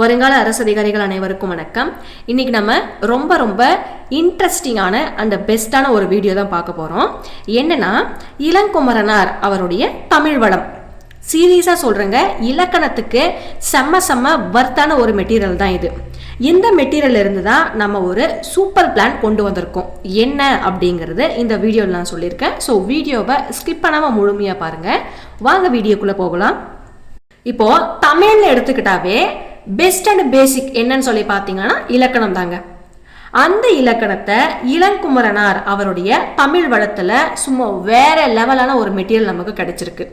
வருங்கால அரசு அதிகாரிகள் அனைவருக்கும் வணக்கம். இன்னைக்கு நம்ம ரொம்ப ரொம்ப இன்ட்ரெஸ்டிங்கான அந்த பெஸ்ட்டான ஒரு வீடியோ தான் பார்க்க போகிறோம் என்னன்னா இளங்குமரனார் அவருடைய தமிழ் வளம். சீரியஸாக சொல்கிறேங்க இலக்கணத்துக்கு செம்ம செம்ம வர்த்தான ஒரு மெட்டீரியல் தான் இது. இந்த மெட்டீரியல் இருந்து தான் நம்ம ஒரு சூப்பர் பிளான் கொண்டு வந்திருக்கோம். என்ன அப்படிங்கிறது இந்த வீடியோவில் நான் சொல்லியிருக்கேன். ஸோ வீடியோவை ஸ்கிப் பண்ணாமல் முழுமையாக பாருங்கள் வாங்க வீடியோக்குள்ளே போகலாம். இப்போது தமிழில் எடுத்துக்கிட்டாவே பெஸ்ட் அண்ட் பேசிக் என்னன்னு சொல்லி பார்த்தீங்கன்னா இலக்கணம் தாங்க அந்த இலக்கணத்தை இளங்குமரனார் அவருடைய தமிழ் வளத்தில் சும்மா வேற லெவலான ஒரு மெட்டீரியல் நமக்கு கிடைச்சிருக்கு.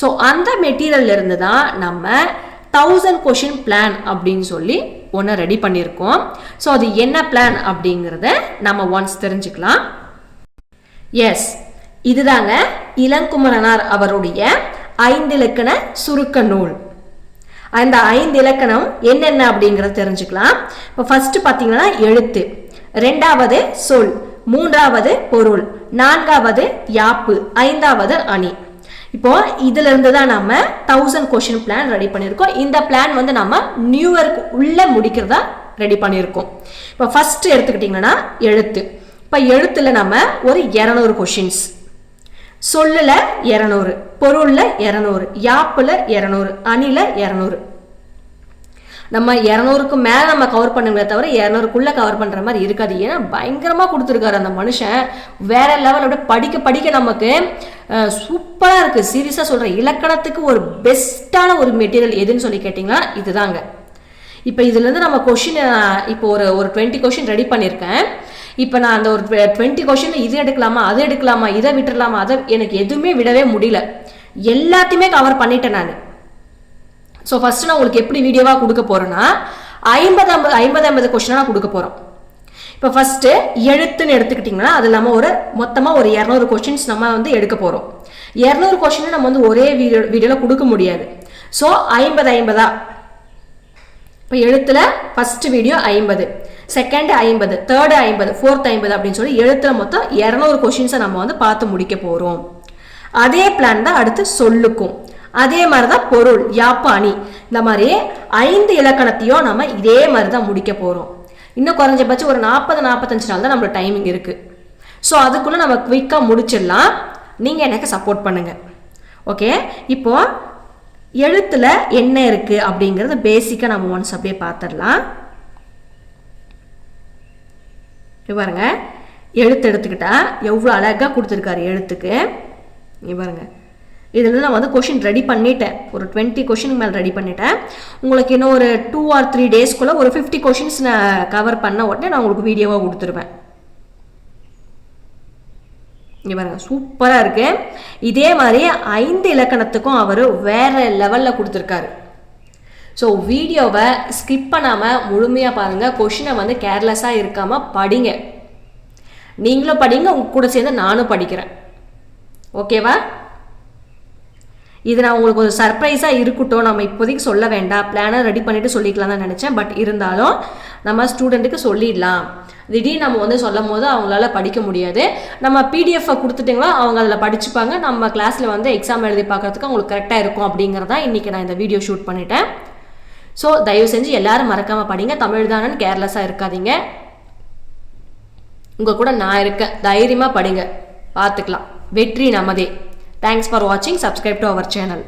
ஸோ அந்த மெட்டீரியல்ல இருந்து தான் நம்ம தௌசண்ட் கொஷின் பிளான் அப்படின்னு சொல்லி ஒன்று ரெடி பண்ணியிருக்கோம். ஸோ அது என்ன பிளான் அப்படிங்கிறத நம்ம ஒன்ஸ் தெரிஞ்சுக்கலாம். எஸ் இதுதாங்க இளங்குமரனார் அவருடைய ஐந்து இலக்கண சுருக்க நூல். அந்த ஐந்து இலக்கணம் என்னென்ன அப்படிங்கிறத தெரிஞ்சுக்கலாம். இப்போ ஃபர்ஸ்ட் பார்த்தீங்கன்னா எழுத்து. ரெண்டாவது சொல். மூன்றாவது பொருள். நான்காவது யாப்பு. ஐந்தாவது அணி. இப்போ இதுல இருந்து தான் நம்ம தௌசண்ட் கொஷின் பிளான் ரெடி பண்ணியிருக்கோம். இந்த பிளான் வந்து நம்ம நியூ இயர்க்கு உள்ள முடிக்கிறதா ரெடி பண்ணியிருக்கோம். இப்போ ஃபர்ஸ்ட் எடுத்துக்கிட்டிங்கன்னா எழுத்து. இப்போ எழுத்துல நம்ம ஒரு இரநூறு கொஷின்ஸ் சொல்லுல இரநூறு பொருள்ல இரநூறு யாப்புல இரநூறு அணில இரநூறு. நம்ம இரநூறுக்கு மேலே நம்ம கவர் பண்ணுங்களே தவிர இரநூறுக்குள்ளே கவர் பண்ணுற மாதிரி இருக்காது. ஏன்னா பயங்கரமாக கொடுத்துருக்காரு அந்த மனுஷன். வேற லெவலோட படிக்க படிக்க நமக்கு சூப்பராக இருக்குது சீரியஸாக சொல்கிறேன் இலக்கணத்துக்கு ஒரு பெஸ்ட்டான ஒரு மெட்டீரியல் எதுன்னு சொல்லி கேட்டிங்கன்னா இதுதாங்க. இப்போ இதுலேருந்து நம்ம கொஷின் இப்போ ஒரு ஒரு டுவெண்ட்டி கொஷின் ரெடி பண்ணியிருக்கேன். இப்போ நான் அந்த ஒரு டுவெண்ட்டி கொஷின் இது எடுக்கலாமா அது எடுக்கலாமா இதை விட்டுறலாமா அதை எனக்கு எதுவுமே விடவே முடியல. எல்லாத்தையுமே கவர் பண்ணிட்டேன் நான். ஸோ ஃபஸ்ட்டு நான் உங்களுக்கு எப்படி வீடியோவாக கொடுக்க போகிறேன்னா ஐம்பது ஐம்பது ஐம்பது ஐம்பது கொஷினாக கொடுக்க போகிறோம் இப்போ ஃபஸ்ட்டு எழுத்துன்னு எடுத்துக்கிட்டிங்கன்னா அது இல்லாமல் ஒரு மொத்தமாக ஒரு இரநூறு கொஷின்ஸ் நம்ம வந்து எடுக்க போகிறோம் இரநூறு கொஷினை நம்ம வந்து ஒரே வீடியோ வீடியோவில் கொடுக்க முடியாது. ஸோ ஐம்பது ஐம்பதா? இப்போ எழுத்தில் ஃபஸ்ட்டு வீடியோ ஐம்பது. செகண்ட் ஐம்பது தேர்டு ஐம்பது ஃபோர்த் ஐம்பது அப்படின்னு சொல்லி எழுத்துல மொத்தம் இரநூறு கொஷின்ஸை நம்ம வந்து பார்த்து முடிக்க போகிறோம் அதே பிளான் தான் அடுத்து சொல்லுக்கும். அதே மாதிரி தான் பொருள் யாப்பு அணி இந்த மாதிரி ஐந்து இலக்கணத்தையும் நம்ம இதே மாதிரி தான் முடிக்க போகிறோம் இன்னும் குறைஞ்சபட்சம் ஒரு நாற்பது நாற்பத்தஞ்சு நாள் தான் நம்மளோட டைமிங் இருக்குது ஸோ அதுக்குள்ளே நம்ம குயிக்காக முடிச்சிடலாம். நீங்கள் எனக்கு சப்போர்ட் பண்ணுங்கள் ஓகே இப்போ எழுத்தில் என்ன இருக்குது அப்படிங்கிறது பேசிக்காக நம்ம ஒன்ஸ் அப்படியே பார்த்துடலாம். பாருங்க. எழுத்து எடுத்துக்கிட்டா எவ்வளோ அழகாக கொடுத்துருக்காரு எழுத்துக்கு. இங்கே பாருங்க. இதில் நான் வந்து கொஷின் ரெடி பண்ணிட்டேன். ஒரு டுவெண்ட்டி கொஷின் மேலே ரெடி பண்ணிட்டேன். உங்களுக்கு இன்னும் ஒரு டூ ஆர் த்ரீ டேஸ்க்குள்ளே ஒரு ஃபிஃப்டி கொஷின்ஸ் நான் கவர் பண்ண உடனே நான் உங்களுக்கு வீடியோவாக கொடுத்துருவேன். இங்கே பாருங்க. சூப்பராக இருக்குது இதே மாதிரி ஐந்து இலக்கணத்துக்கும் அவர் வேறு லெவலில் கொடுத்துருக்காரு. ஸோ வீடியோவை ஸ்கிப் பண்ணாமல் முழுமையாக பாருங்கள் கொஷினை வந்து கேர்லெஸ்ஸாக இருக்காமல் படிங்க. நீங்களும் படிங்க உங்க கூட சேர்ந்து நானும் படிக்கிறேன். ஓகேவா இது நான் உங்களுக்கு ஒரு சர்ப்ரைஸாக இருக்கட்டும். நம்ம இப்போதைக்கு சொல்ல வேண்டாம். பிளானை ரெடி பண்ணிவிட்டு சொல்லிக்கலாம் தான் நினச்சேன். பட் இருந்தாலும் நம்ம ஸ்டூடெண்ட்டுக்கு சொல்லிடலாம். திடீர்னு நம்ம வந்து சொல்லும் போது அவங்களால படிக்க முடியாது. நம்ம பிடிஎஃப்பை கொடுத்துட்டிங்களோ அவங்க அதில் படிச்சுப்பாங்க. நம்ம கிளாஸில் வந்து எக்ஸாம் எழுதி பார்க்குறதுக்கு அவங்களுக்கு கரெக்டாக இருக்கும் அப்படிங்கிறதா இன்றைக்கி நான் இந்த வீடியோ ஷூட் பண்ணிட்டேன். ஸோ தயவு செஞ்சு எல்லாரும் மறக்காமல் படிங்க. தமிழ் தானன்னு கேர்லெஸ்ஸாக இருக்காதீங்க. உங்கள் கூட நான் இருக்கேன். தைரியமாக படிங்க. பார்த்துக்கலாம். வெற்றி நமதே. தேங்க்ஸ் ஃபார் வாட்சிங் சப்ஸ்கிரைப் டு அவர் சேனல்